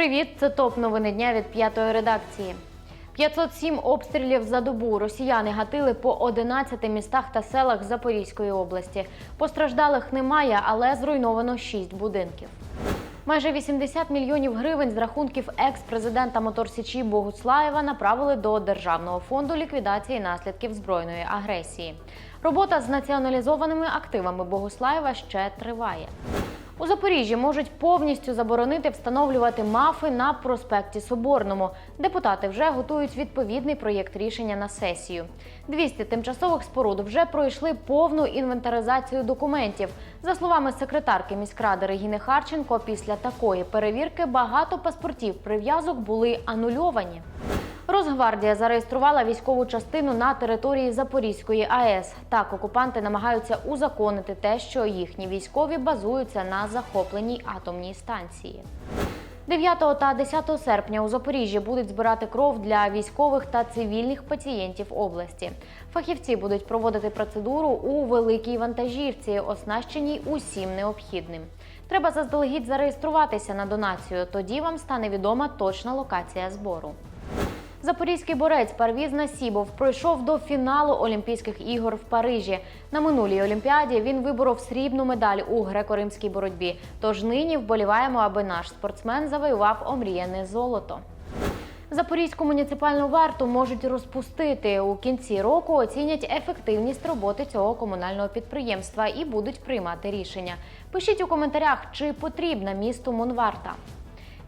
Привіт, це топ новини дня від п'ятої редакції. 507 обстрілів за добу росіяни гатили по 11 містах та селах Запорізької області. Постраждалих немає, але зруйновано 6 будинків. Майже 80 мільйонів гривень з рахунків екс-президента Моторсічі Богуслаєва направили до Державного фонду ліквідації наслідків збройної агресії. Робота з націоналізованими активами Богуслаєва ще триває. У Запоріжжі можуть повністю заборонити встановлювати мафи на проспекті Соборному. Депутати вже готують відповідний проєкт рішення на сесію. 200 тимчасових споруд вже пройшли повну інвентаризацію документів. За словами секретарки міськради Регіни Харченко, після такої перевірки багато паспортів прив'язок були анульовані. Росгвардія зареєструвала військову частину на території Запорізької АЕС. Так окупанти намагаються узаконити те, що їхні військові базуються на захопленій атомній станції. 9 та 10 серпня у Запоріжжі будуть збирати кров для військових та цивільних пацієнтів області. Фахівці будуть проводити процедуру у великій вантажівці, оснащеній усім необхідним. Треба заздалегідь зареєструватися на донацію. Тоді вам стане відома точна локація збору. Запорізький борець Парвіз Насібов пройшов до фіналу Олімпійських ігор в Парижі. На минулій олімпіаді він виборов срібну медаль у греко-римській боротьбі. Тож нині вболіваємо, аби наш спортсмен завоював омріяне золото. Запорізьку муніципальну варту можуть розпустити у кінці року. Оцінять ефективність роботи цього комунального підприємства і будуть приймати рішення. Пишіть у коментарях, чи потрібна місту Монварта.